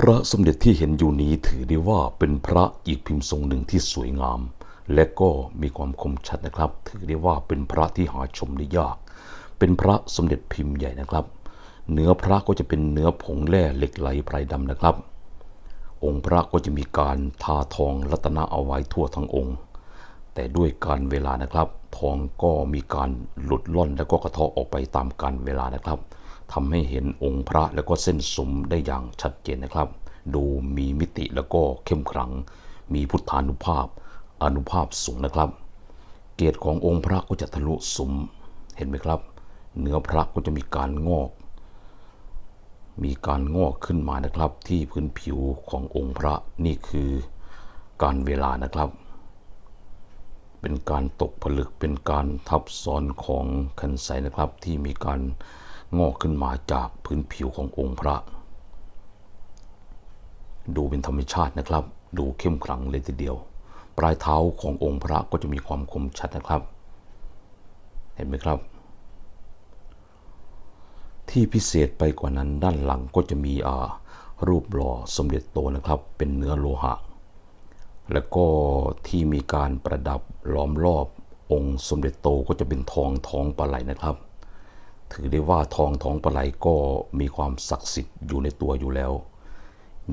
พระสมเด็จที่เห็นอยู่นี้ถือได้ว่าเป็นพระอีกพิมพ์ทรงหนึ่งที่สวยงาม และก็มีความคมชัดนะครับ ถือได้ว่าเป็นพระที่หาชมได้ยาก เป็นพระสมเด็จพิมพ์ใหญ่นะครับ เนื้อพระก็จะเป็นเนื้อผงแร่เหล็กไหลไพรดำนะครับ องค์พระก็จะมีการทาทองรัตนะเอาไว้ทั่วทั้งองค์ แต่ด้วยการเวลานะครับ ทองก็มีการหลุดล่อนแล้วก็กระเทาะออกไปตามการเวลานะครับ ทำให้เห็นองค์พระแล้วก็เส้นสมได้อย่างชัดเจนนะครับ ดูมีมิติแล้วก็เข้มขลัง มีพุทธานุภาพอนุภาพสูงนะครับ เกศขององค์พระก็จะทะลุสมเห็นไหมครับ เนื้อพระก็จะมีการงอก มีการงอกขึ้นมานะครับ ที่พื้นผิวขององค์พระนี่คือการเวลานะครับ เป็นการตกผลึกเป็นการทับซ้อนของคันไซนะครับที่มีการ งอกขึ้นมาจากพื้นผิวขององค์พระ ดูเป็นธรรมชาตินะครับ ดูเข้มขลังเลยทีเดียว ปลายเท้าขององค์พระก็จะมีความคมชัดนะครับ เห็นไหมครับ ที่พิเศษไปกว่านั้นด้านหลังก็จะมีอ่ารูปหล่อสมเด็จโตนะครับ เป็นเนื้อโลหะ แล้วก็ที่มีการประดับล้อมรอบองค์สมเด็จโตก็จะเป็นทองทองปลาไหลนะครับ ถือได้ว่าทองทองปลาไหลก็มีความศักดิ์สิทธิ์อยู่ในตัวอยู่แล้ว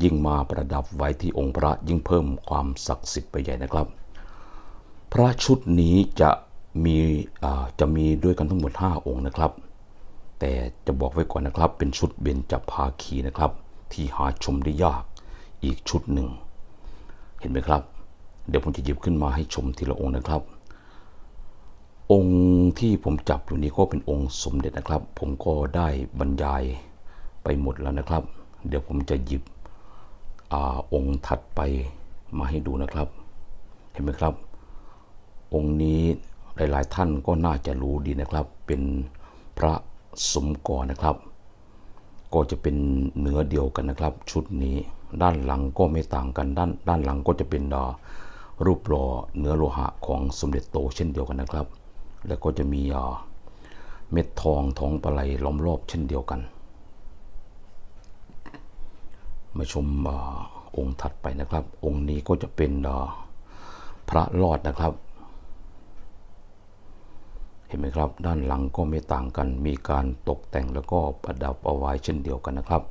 ยิ่งมาประดับไว้ที่องค์พระยิ่งเพิ่มความศักดิ์สิทธิ์ไปใหญ่นะครับ พระชุดนี้จะมีจะมีด้วยกันทั้งหมด 5 องค์นะครับ แต่จะบอกไว้ก่อนนะครับ เป็นชุดเบญจภาคีนะครับ ที่หาชมได้ยากอีกชุดหนึ่ง เห็นไหมครับ เดี๋ยวผมจะหยิบขึ้นมาให้ชมทีละองค์นะครับ องค์ที่ผมจับอยู่นี้ก็เป็นองค์สมเด็จนะครับ ผมก็ได้บรรยายไปหมดแล้วนะครับ เดี๋ยวผมจะหยิบอองค์ถัดไปมาให้ดูนะครับ เห็นไหมครับ องค์นี้หลายๆท่านก็น่าจะรู้ดีนะครับ เป็นพระสมกรนะครับ ก็จะเป็นเนื้อเดียวกันนะครับ ชุดนี้ด้านหลังก็ไม่ต่างกันด้านด้านหลังก็จะเป็นดารูปหล่อเนื้อโลหะของสมเด็จโตเช่นเดียวกันนะครับ แล้วก็จะมีอ่าเม็ดทองทองปลาไหลล้อมรอบเช่นเดียวกัน มาชมอองค์ถัดไปนะครับ องค์นี้ก็จะเป็นอ่าพระรอดนะครับ เห็นไหมครับ ด้านหลังก็ไม่ต่างกัน มีการตกแต่งแล้วก็ประดับเอาไว้เช่นเดียวกันนะครับ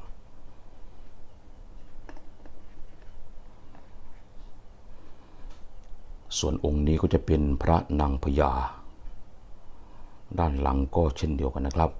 ส่วนองค์นี้ก็จะเป็นพระนางพญา ด้านหลังก็เช่นเดียวกันนะครับ